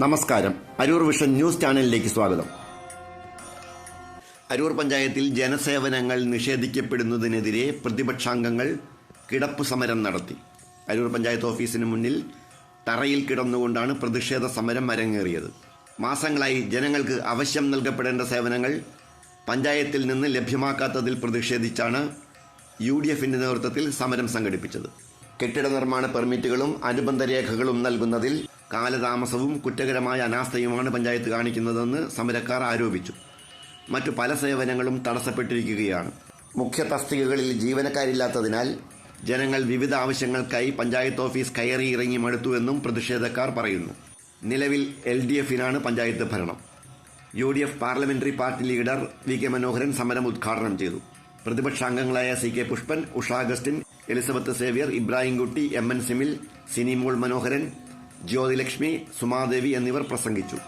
നമസ്കാരം. Aroor vision news ചാനലിലേക്ക് സ്വാഗതം. അരൂർ പഞ്ചായത്തിൽ ജനസേവനങ്ങൾ നിഷേധിക്കപ്പെടുന്നതിനെതിരെ പ്രതിപക്ഷാംഗങ്ങൾ കിടപ്പ് സമരം നടത്തി. അരൂർ പഞ്ചായത്ത് ഓഫീസിന് മുന്നിൽ തറയിൽ കിടന്നുകൊണ്ടാണ് പ്രതിഷേധ സമരം അരങ്ങേറിയത്. മാസങ്ങളായി ജനങ്ങൾക്ക് അവശ്യം നൽകപ്പെടേണ്ട സേവനങ്ങൾ പഞ്ചായത്തിൽ നിന്ന് ലഭ്യമാക്കാത്തതിൽ പ്രതിഷേധിച്ചാണ് യു ഡി എഫിന്റെ നേതൃത്വത്തിൽ സമരം സംഘടിപ്പിച്ചത്. കെട്ടിട നിർമ്മാണ പെർമിറ്റുകളും അനുബന്ധ രേഖകളും നൽകുന്നതിൽ കാലതാമസവും കുറ്റകരമായ അനാസ്ഥയുമാണ് പഞ്ചായത്ത് കാണിക്കുന്നതെന്ന് സമരക്കാർ ആരോപിച്ചു. മറ്റു പല സേവനങ്ങളും തടസ്സപ്പെട്ടിരിക്കുകയാണ്. മുഖ്യ തസ്തികകളിൽ ജീവനക്കാരില്ലാത്തതിനാൽ ജനങ്ങൾ വിവിധ ആവശ്യങ്ങൾക്കായി പഞ്ചായത്ത് ഓഫീസ് കയറി ഇറങ്ങി മടുത്തുവെന്നും പ്രതിഷേധക്കാർ പറയുന്നു. നിലവിൽ എൽ ഡി എഫിനാണ് പഞ്ചായത്ത് ഭരണം. U D F parliamentary party leader V K Manoharan സമരം ഉദ്ഘാടനം ചെയ്തു. പ്രതിപക്ഷാംഗങ്ങളായ C K Pushpan Usha Augustine Elizabeth Xavier Ibrahimkutty M N Simil Sinimol Manoharan Jyothilakshmi Sumadevi എന്നിവർ പ്രസംഗിച്ചു.